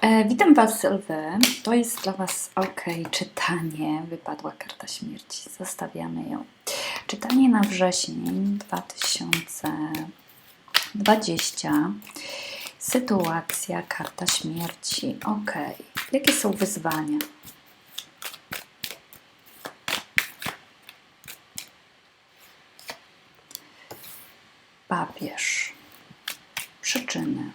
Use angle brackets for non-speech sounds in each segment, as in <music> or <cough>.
E, witam Was, Lwy. To jest dla Was ok. Czytanie. Wypadła karta śmierci. Zostawiamy ją. Czytanie na wrzesień 2020. Sytuacja, karta śmierci. Ok. Jakie są wyzwania? Papież. Przyczyny.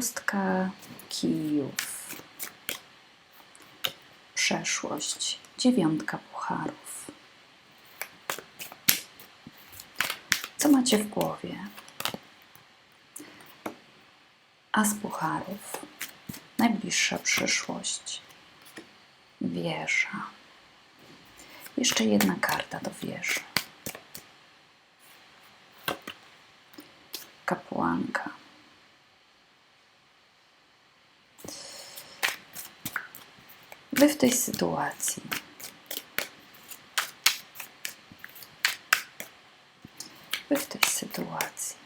Szóstka kijów. Przeszłość. Dziewiątka pucharów. Co macie w głowie? As pucharów. Najbliższa przyszłość. Wieża. Jeszcze jedna karta do wieży. Kapłanka. Wy w tej sytuacji. Wy w tej sytuacji.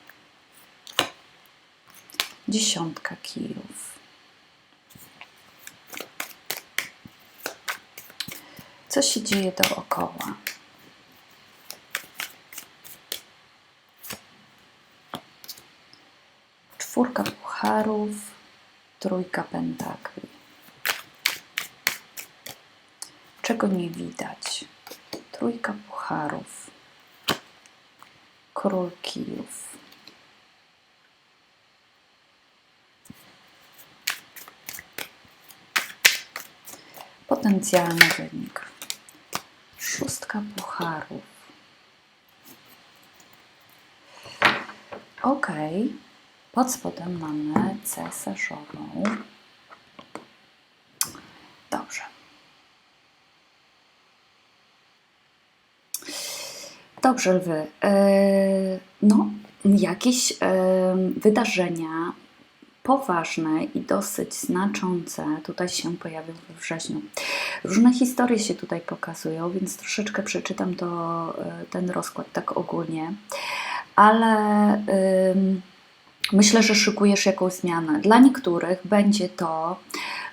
Dziesiątka kijów. Co się dzieje dookoła? Czwórka pucharów, trójka pentakli. Czego nie widać? Trójka pucharów, król kijów. Potencjalny wynik. Szóstka pucharów. Ok. Pod spodem mamy cesarzową. Dobrze. Dobrze, lwy. E, No, jakieś e, wydarzenia poważne i dosyć znaczące tutaj się pojawią we wrześniu. Różne historie się tutaj pokazują, więc troszeczkę przeczytam to, e, ten rozkład tak ogólnie, ale myślę, że szykujesz jakąś zmianę. Dla niektórych będzie to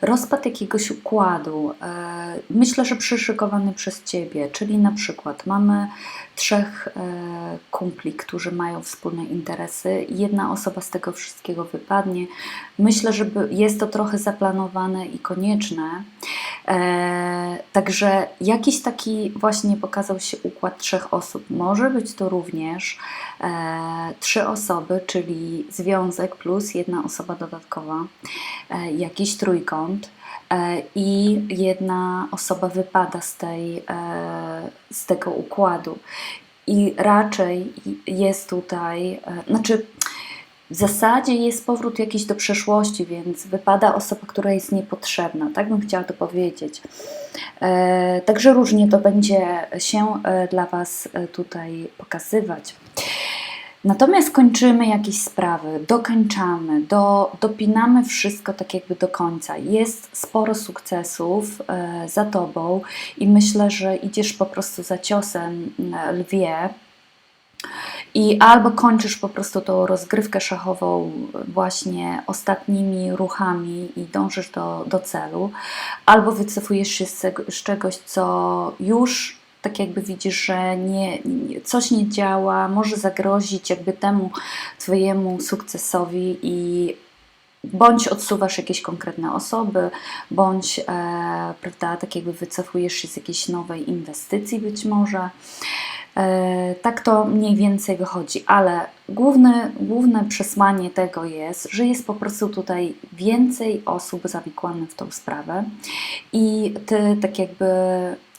rozpad jakiegoś układu, e, myślę, że przyszykowany przez Ciebie, czyli na przykład mamy trzech e, kumpli, którzy mają wspólne interesy, jedna osoba z tego wszystkiego wypadnie. Myślę, że jest to trochę zaplanowane i konieczne. E, Także jakiś taki właśnie pokazał się układ trzech osób. Może być to również trzy osoby, czyli związek plus jedna osoba dodatkowa, jakiś trójkąt e, i jedna osoba wypada z, tej, e, z tego układu. I raczej jest tutaj, e, znaczy w zasadzie jest powrót jakiś do przeszłości, więc wypada osoba, która jest niepotrzebna. Tak bym chciała to powiedzieć. Także różnie to będzie się dla Was tutaj pokazywać. Natomiast kończymy jakieś sprawy, dokończamy, do, dopinamy wszystko tak jakby do końca. Jest sporo sukcesów e, za Tobą i myślę, że idziesz po prostu za ciosem m, lwie. I albo kończysz po prostu tą rozgrywkę szachową właśnie ostatnimi ruchami i dążysz do, do celu, albo wycofujesz się z, z czegoś, co już tak jakby widzisz, że nie, coś nie działa, może zagrozić jakby temu Twojemu sukcesowi i bądź odsuwasz jakieś konkretne osoby, bądź e, prawda, tak jakby wycofujesz się z jakiejś nowej inwestycji być może. E, tak to mniej więcej wychodzi, ale główne, główne przesłanie tego jest, że jest po prostu tutaj więcej osób zawikłanych w tą sprawę i ty tak jakby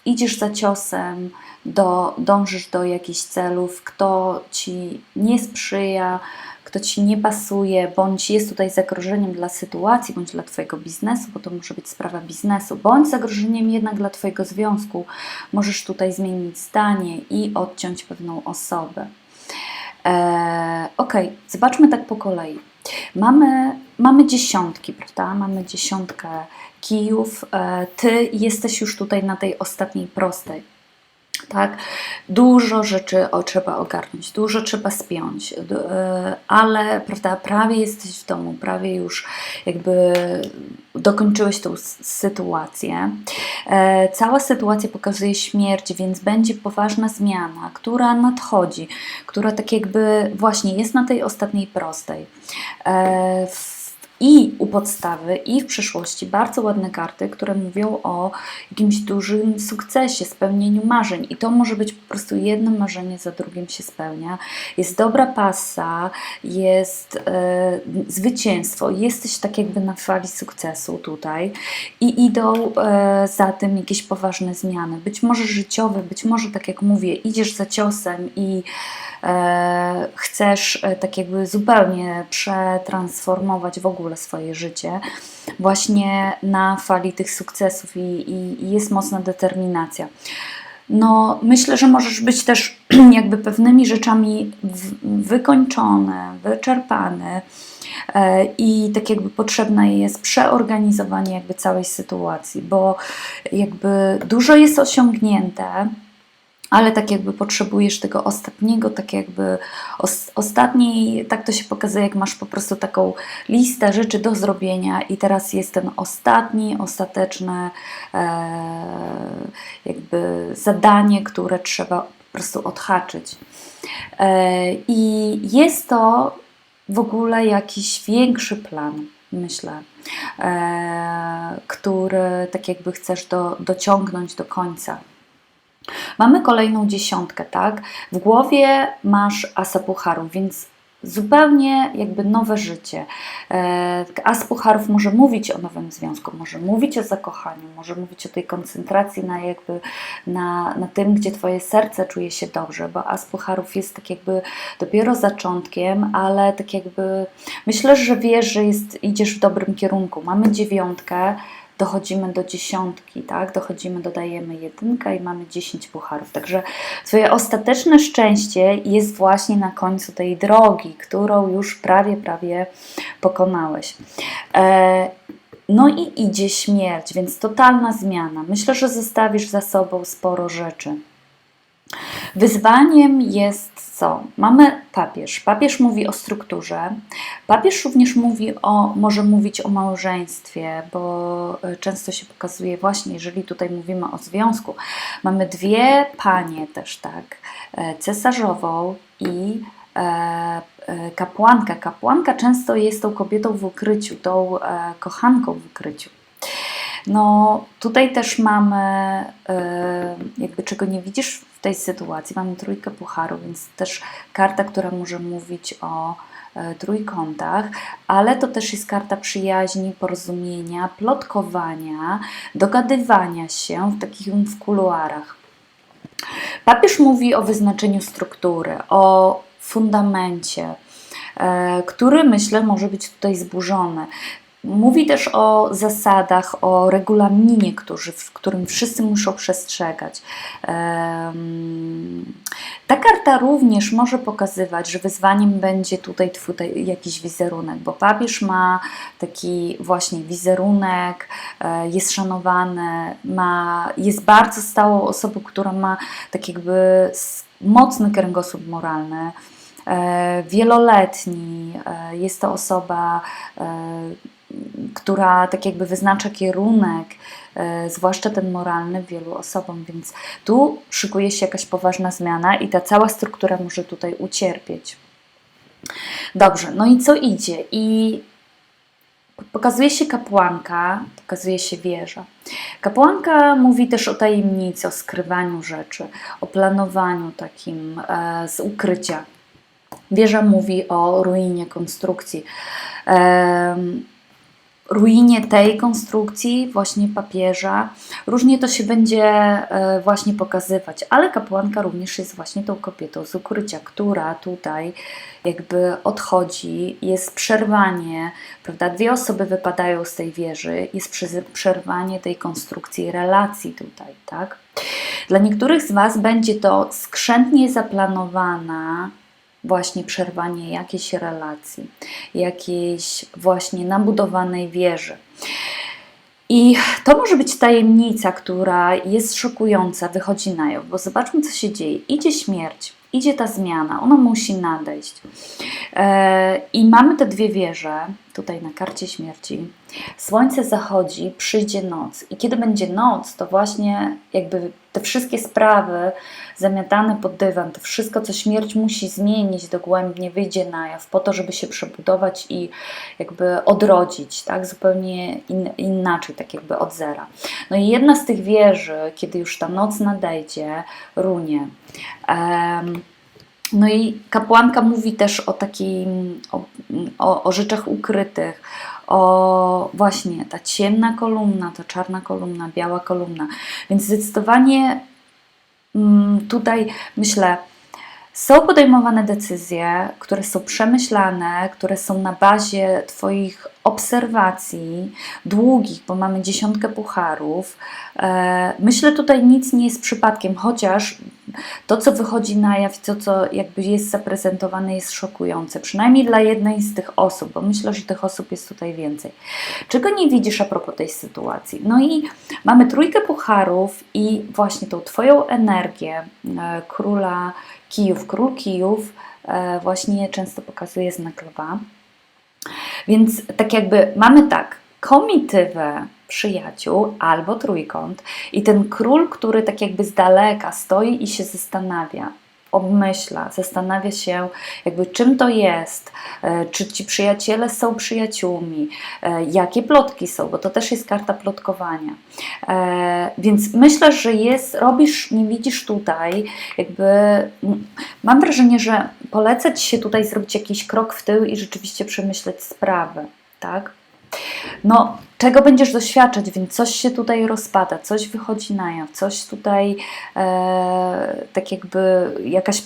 idziesz za ciosem, do, dążysz do jakichś celów, kto ci nie sprzyja, kto ci nie pasuje, bądź jest tutaj zagrożeniem dla sytuacji, bądź dla Twojego biznesu, bo to może być sprawa biznesu, bądź zagrożeniem jednak dla Twojego związku, możesz tutaj zmienić zdanie i odciąć pewną osobę. Eee, ok, zobaczmy tak po kolei. Mamy, mamy dziesiątki, prawda? Mamy dziesiątkę kijów. E, ty jesteś już tutaj na tej ostatniej prostej. tak? Dużo rzeczy o, trzeba ogarnąć, dużo trzeba spiąć, e, ale prawda, prawie jesteś w domu, prawie już jakby dokończyłeś tą sytuację. E, Cała sytuacja pokazuje śmierć, więc będzie poważna zmiana, która nadchodzi, która tak jakby właśnie jest na tej ostatniej prostej. E, w- I u podstawy, i w przyszłości bardzo ładne karty, które mówią o jakimś dużym sukcesie, spełnieniu marzeń. I to może być po prostu jedno marzenie za drugim się spełnia. Jest dobra pasa, jest e, zwycięstwo, jesteś tak jakby na fali sukcesu tutaj i idą e, za tym jakieś poważne zmiany. Być może życiowe, być może tak jak mówię, idziesz za ciosem i chcesz e, tak jakby zupełnie przetransformować w ogóle swoje życie, właśnie na fali tych sukcesów i, i, i jest mocna determinacja. No, myślę, że możesz być też <clears throat> jakby pewnymi rzeczami wykończony, wyczerpany e, i tak jakby potrzebne jest przeorganizowanie jakby całej sytuacji, bo jakby dużo jest osiągnięte, ale tak jakby potrzebujesz tego ostatniego, tak jakby os, ostatniej, tak to się pokazuje, jak masz po prostu taką listę rzeczy do zrobienia i teraz jest ten ostatni, ostateczne e, jakby zadanie, które trzeba po prostu odhaczyć. E, I jest to w ogóle jakiś większy plan, myślę, e, który tak jakby chcesz do, dociągnąć do końca. Mamy kolejną dziesiątkę, tak? W głowie masz asa pucharów, więc zupełnie jakby nowe życie. E, As pucharów może mówić o nowym związku, może mówić o zakochaniu, może mówić o tej koncentracji na jakby na, na tym, gdzie twoje serce czuje się dobrze, bo as pucharów jest tak jakby dopiero zaczątkiem, ale tak jakby myślę, że wiesz, że jest, idziesz w dobrym kierunku. Mamy dziewiątkę, dochodzimy do dziesiątki, tak? Dochodzimy, dodajemy jedynkę i mamy 10 pucharów. Także Twoje ostateczne szczęście jest właśnie na końcu tej drogi, którą już prawie, prawie pokonałeś. E, no i idzie śmierć, więc totalna zmiana. Myślę, że zostawisz za sobą sporo rzeczy. Wyzwaniem jest co? Mamy papież. Papież mówi o strukturze. Papież również mówi o, może mówić o małżeństwie, bo e, często się pokazuje właśnie, jeżeli tutaj mówimy o związku, mamy dwie panie też, tak? E, Cesarzową i e, kapłanka. Kapłanka często jest tą kobietą w ukryciu, tą kochanką w ukryciu. No, tutaj też mamy, e, jakby czego nie widzisz w tej sytuacji, mamy trójkę pucharów, więc też karta, która może mówić o e, trójkątach, ale to też jest karta przyjaźni, porozumienia, plotkowania, dogadywania się w takich w kuluarach. Papież mówi o wyznaczeniu struktury, o fundamencie, e, który myślę może być tutaj zburzony. Mówi też o zasadach, o regulaminie, którzy, w którym wszyscy muszą przestrzegać. Ta karta również może pokazywać, że wyzwaniem będzie tutaj te- jakiś wizerunek, bo papież ma taki właśnie wizerunek, e, jest szanowany, ma, jest bardzo stałą osobą, która ma tak jakby mocny kręgosłup moralny, e, wieloletni. E, Jest to osoba, która tak jakby wyznacza kierunek, e, zwłaszcza ten moralny wielu osobom, więc tu szykuje się jakaś poważna zmiana i ta cała struktura może tutaj ucierpieć. Dobrze, no i co idzie? I pokazuje się kapłanka, pokazuje się wieża. Kapłanka mówi też o tajemnicy, o skrywaniu rzeczy, o planowaniu takim e, z ukrycia. Wieża mówi o ruinie konstrukcji. Em, ruinie tej konstrukcji, właśnie papieża. Różnie to się będzie e, właśnie pokazywać, ale kapłanka również jest właśnie tą kobietą z ukrycia, która tutaj jakby odchodzi, jest przerwanie, prawda? Dwie osoby wypadają z tej wieży, jest przerwanie tej konstrukcji relacji tutaj, tak? Dla niektórych z Was będzie to skrzętnie zaplanowana właśnie przerwanie jakiejś relacji, jakiejś właśnie nabudowanej wieży. I to może być tajemnica, która jest szokująca, wychodzi na jaw, bo zobaczmy, co się dzieje. Idzie śmierć, idzie ta zmiana, ona musi nadejść. E, I mamy te dwie wieże, tutaj na karcie śmierci. Słońce zachodzi, przyjdzie noc. I kiedy będzie noc, to właśnie jakby te wszystkie sprawy zamiatane pod dywan, to wszystko, co śmierć musi zmienić dogłębnie, wyjdzie na jaw, po to, żeby się przebudować i jakby odrodzić, tak? Zupełnie in, inaczej, tak jakby od zera. No i jedna z tych wieży, kiedy już ta noc nadejdzie, runie. Em, no i kapłanka mówi też o takim, o, o, o rzeczach ukrytych, o właśnie ta ciemna kolumna, ta czarna kolumna, biała kolumna. Więc zdecydowanie mm, tutaj myślę, są podejmowane decyzje, które są przemyślane, które są na bazie Twoich obserwacji długich, bo mamy dziesiątkę pucharów. E, Myślę, tutaj nic nie jest przypadkiem, chociaż to, co wychodzi na jaw, to, co jakby jest zaprezentowane, jest szokujące. Przynajmniej dla jednej z tych osób, bo myślę, że tych osób jest tutaj więcej. Czego nie widzisz a propos tej sytuacji? No i mamy trójkę pucharów i właśnie tą Twoją energię e, króla kijów. Król kijów e, właśnie często pokazuje znak lwa. Więc tak jakby mamy tak, komitywę przyjaciół albo trójkąt i ten król, który tak jakby z daleka stoi i się zastanawia, obmyśla, zastanawia się jakby czym to jest, e, czy ci przyjaciele są przyjaciółmi, e, jakie plotki są, bo to też jest karta plotkowania. E, Więc myślę, że jest, robisz, nie widzisz tutaj, jakby mam wrażenie, że polecę Ci się tutaj zrobić jakiś krok w tył i rzeczywiście przemyśleć sprawę, tak? No, czego będziesz doświadczać, więc coś się tutaj rozpada, coś wychodzi na jaw, coś tutaj e, tak jakby jakaś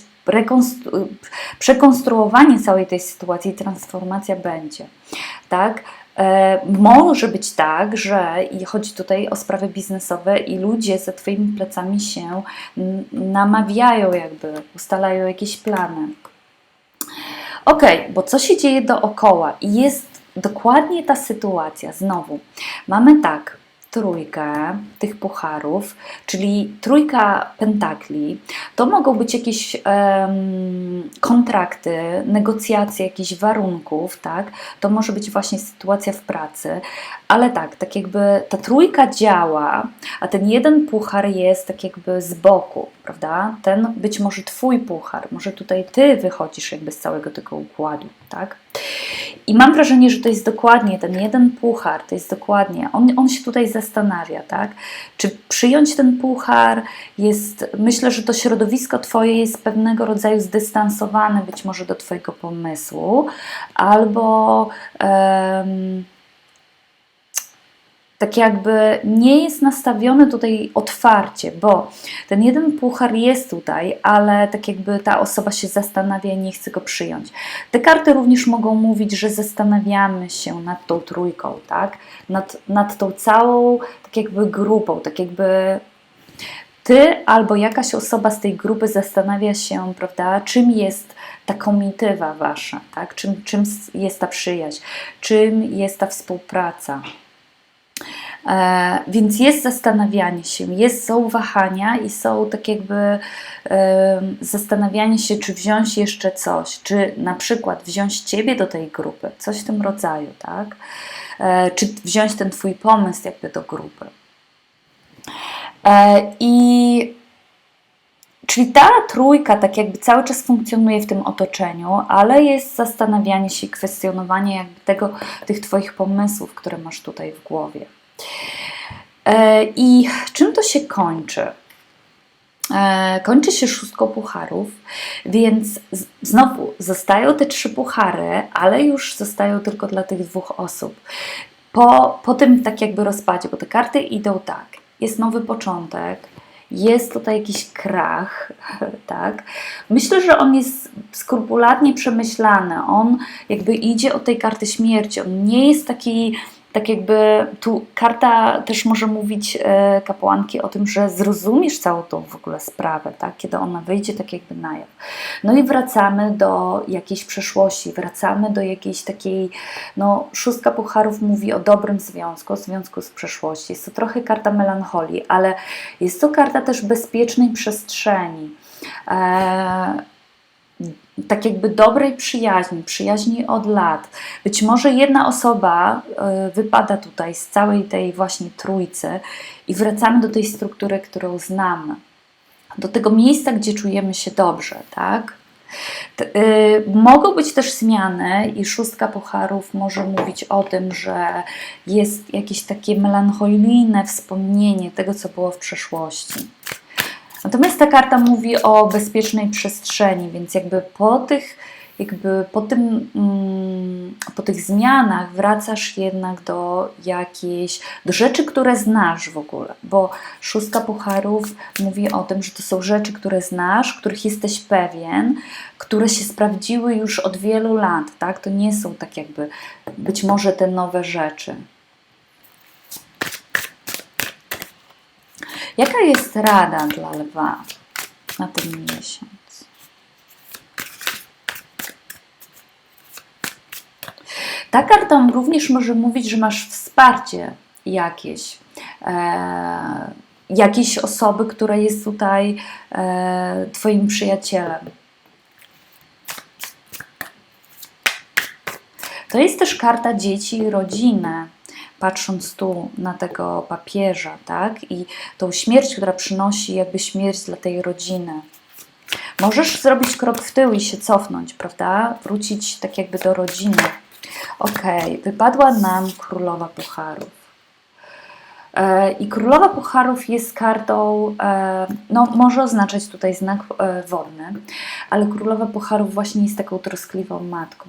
przekonstruowanie całej tej sytuacji, transformacja będzie, tak? E, może być tak, że i chodzi tutaj o sprawy biznesowe i ludzie za Twoimi plecami się namawiają jakby, ustalają jakieś plany. Ok, bo co się dzieje dookoła? Jest dokładnie ta sytuacja. Znowu, mamy tak, trójkę tych pucharów, czyli trójka pentakli. To mogą być jakieś em, kontrakty, negocjacje jakichś warunków, tak? To może być właśnie sytuacja w pracy, ale tak, tak jakby ta trójka działa, a ten jeden puchar jest tak jakby z boku, prawda? Ten być może twój puchar, może tutaj ty wychodzisz jakby z całego tego układu, tak? I mam wrażenie, że to jest dokładnie ten jeden puchar, to jest dokładnie, on, on się tutaj zastanawia, tak? Czy przyjąć ten puchar jest, myślę, że to środowisko Twoje jest pewnego rodzaju zdystansowane być może do Twojego pomysłu, albo tak jakby nie jest nastawiony tutaj otwarcie, bo ten jeden puchar jest tutaj, ale tak jakby ta osoba się zastanawia i nie chce go przyjąć. Te karty również mogą mówić, że zastanawiamy się nad tą trójką, tak? Nad, nad tą całą tak jakby grupą, tak jakby ty albo jakaś osoba z tej grupy zastanawia się, prawda, czym jest ta komitywa wasza, tak? Czym, czym jest ta przyjaźń, czym jest ta współpraca. E, więc jest zastanawianie się, jest, są wahania i są tak jakby zastanawianie się, czy wziąć jeszcze coś, czy na przykład wziąć Ciebie do tej grupy, coś w tym rodzaju, tak? E, czy wziąć ten Twój pomysł jakby do grupy. E, I Czyli ta trójka tak jakby cały czas funkcjonuje w tym otoczeniu, ale jest zastanawianie się, kwestionowanie jakby tego, tych Twoich pomysłów, które masz tutaj w głowie. E, I czym to się kończy? E, Kończy się szóstką pucharów, więc znowu zostają te trzy puchary, ale już zostają tylko dla tych dwóch osób. Po, po tym tak jakby rozpadzie, bo te karty idą tak, jest nowy początek, jest tutaj jakiś krach, <laughs> tak? Myślę, że on jest skrupulatnie przemyślany. On jakby idzie od tej karty śmierci. On nie jest taki, tak jakby tu karta też może mówić e, kapłanki o tym, że zrozumiesz całą tą w ogóle sprawę, tak? kiedy ona wyjdzie tak jakby na jaw. No i wracamy do jakiejś przeszłości, wracamy do jakiejś takiej, no szóstka pucharów mówi o dobrym związku, związku z przeszłości. Jest to trochę karta melancholii, ale jest to karta też bezpiecznej przestrzeni. E, tak jakby dobrej przyjaźni, przyjaźni od lat. Być może jedna osoba y, wypada tutaj z całej tej właśnie trójcy i wracamy do tej struktury, którą znamy. Do tego miejsca, gdzie czujemy się dobrze, tak? Y, mogą być też zmiany i szóstka pucharów może mówić o tym, że jest jakieś takie melancholijne wspomnienie tego, co było w przeszłości. Natomiast ta karta mówi o bezpiecznej przestrzeni, więc jakby po tych, jakby po tym, mm, po tych zmianach wracasz jednak do jakiejś, do rzeczy, które znasz w ogóle, bo szóstka pucharów mówi o tym, że to są rzeczy, które znasz, których jesteś pewien, które się sprawdziły już od wielu lat, tak? To nie są tak jakby być może te nowe rzeczy. Jaka jest rada dla lwa na ten miesiąc? Ta karta również może mówić, że masz wsparcie jakieś. E, jakiejś osoby, która jest tutaj e, Twoim przyjacielem. To jest też karta dzieci i rodziny patrząc tu na tego papieża, tak? I tą śmierć, która przynosi jakby śmierć dla tej rodziny. Możesz zrobić krok w tył i się cofnąć, prawda? Wrócić tak jakby do rodziny. Ok, wypadła nam królowa pucharów. E, I królowa pucharów jest kartą, e, no może oznaczać tutaj znak e, wodny, ale królowa pucharów właśnie jest taką troskliwą matką.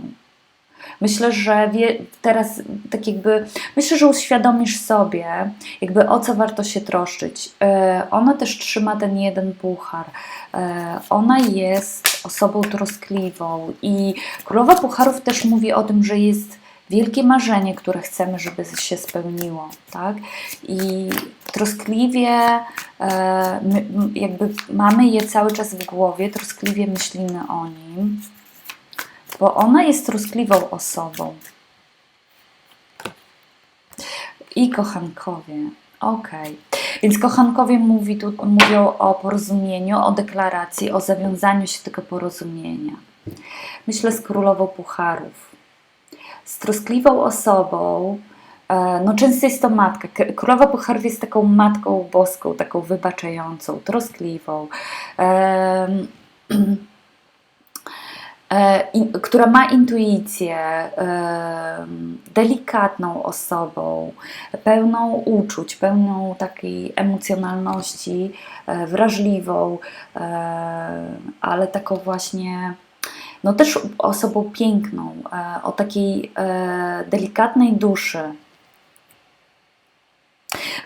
Myślę, że wie, teraz tak jakby, myślę, że uświadomisz sobie, jakby o co warto się troszczyć. E, ona też trzyma ten jeden puchar. E, ona jest osobą troskliwą i Królowa Pucharów też mówi o tym, że jest wielkie marzenie, które chcemy, żeby się spełniło, tak? I troskliwie e, jakby mamy je cały czas w głowie, troskliwie myślimy o nim bo ona jest troskliwą osobą. I kochankowie. Ok. Więc kochankowie mówi tu, mówią o porozumieniu, o deklaracji, o zawiązaniu się tego porozumienia. Myślę z królową pucharów. Z troskliwą osobą, e, no często jest to matka. Królowa pucharów jest taką matką boską, taką wybaczającą, troskliwą. <clears throat> E, która ma intuicję, e, delikatną osobą, pełną uczuć, pełną takiej emocjonalności, e, wrażliwą, ale taką właśnie, no też osobą piękną, o takiej delikatnej duszy.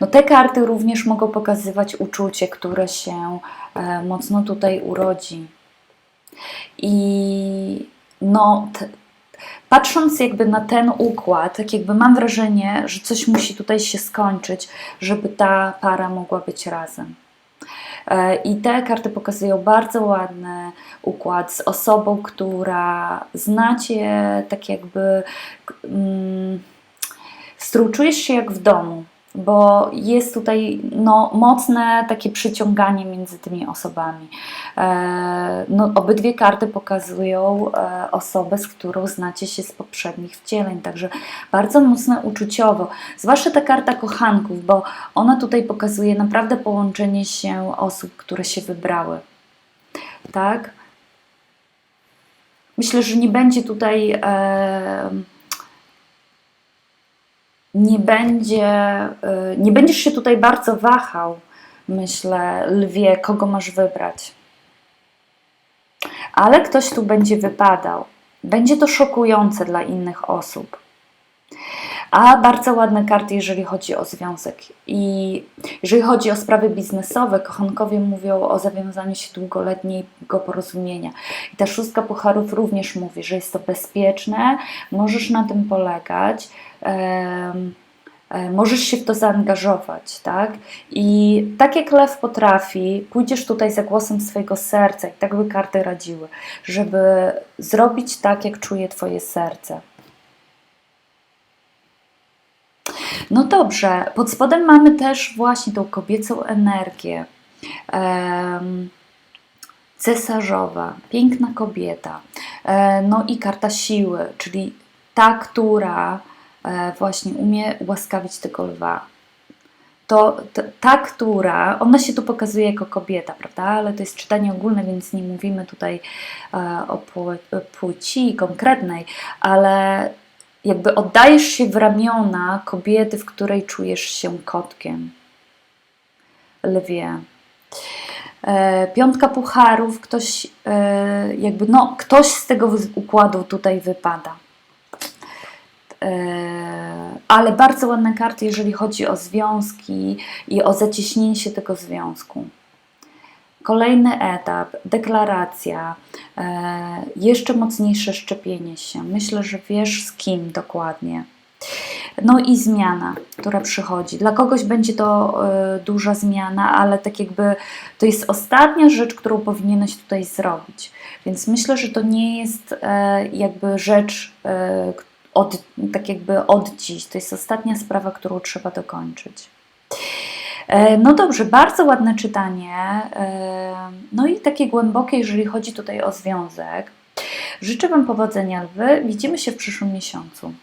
No te karty również mogą pokazywać uczucie, które się mocno tutaj urodzi. I no, patrząc jakby na ten układ, tak jakby mam wrażenie, że coś musi tutaj się skończyć, żeby ta para mogła być razem. E, I te karty pokazują bardzo ładny układ z osobą, która znacie tak jakby. Mm, się jak w domu bo jest tutaj no, mocne takie przyciąganie między tymi osobami. E, no, obydwie karty pokazują e, osobę, z którą znacie się z poprzednich wcieleń, także bardzo mocne uczuciowo. Zwłaszcza ta karta kochanków, bo ona tutaj pokazuje naprawdę połączenie się osób, które się wybrały. Tak? Myślę, że nie będzie tutaj. E, nie będzie, y, nie będziesz się tutaj bardzo wahał, myślę, lwie, kogo masz wybrać. Ale ktoś tu będzie wypadał. Będzie to szokujące dla innych osób. A bardzo ładne karty, jeżeli chodzi o związek. I jeżeli chodzi o sprawy biznesowe, kochankowie mówią o zawiązaniu się długoletniego porozumienia. I ta szóstka pucharów również mówi, że jest to bezpieczne, możesz na tym polegać. E, Możesz się w to zaangażować, tak? I tak jak lew potrafi, pójdziesz tutaj za głosem swojego serca, i tak by karty radziły, żeby zrobić tak, jak czuje Twoje serce. No dobrze, pod spodem mamy też właśnie tą kobiecą energię. Em, cesarzowa, piękna kobieta. E, no i karta siły, czyli ta, która e, właśnie umie łaskawić tego lwa. To ta, która, ona się tu pokazuje jako kobieta, prawda? Ale to jest czytanie ogólne, więc nie mówimy tutaj e, o pł- płci konkretnej, ale jakby oddajesz się w ramiona kobiety, w której czujesz się kotkiem. Lwie. E, Piątka pucharów, ktoś e, jakby, no, ktoś z tego układu tutaj wypada. E, Ale bardzo ładne karty, jeżeli chodzi o związki i o zacieśnięcie tego związku. Kolejny etap, deklaracja, e, jeszcze mocniejsze szczepienie się. Myślę, że wiesz z kim dokładnie. No i zmiana, która przychodzi. Dla kogoś będzie to e, duża zmiana, ale tak jakby to jest ostatnia rzecz, którą powinieneś tutaj zrobić. Więc myślę, że to nie jest e, jakby rzecz od, tak jakby od dziś. To jest ostatnia sprawa, którą trzeba dokończyć. E, No dobrze, bardzo ładne czytanie. e, No i takie głębokie, jeżeli chodzi tutaj o związek. Życzę Wam powodzenia, lwy. Widzimy się w przyszłym miesiącu.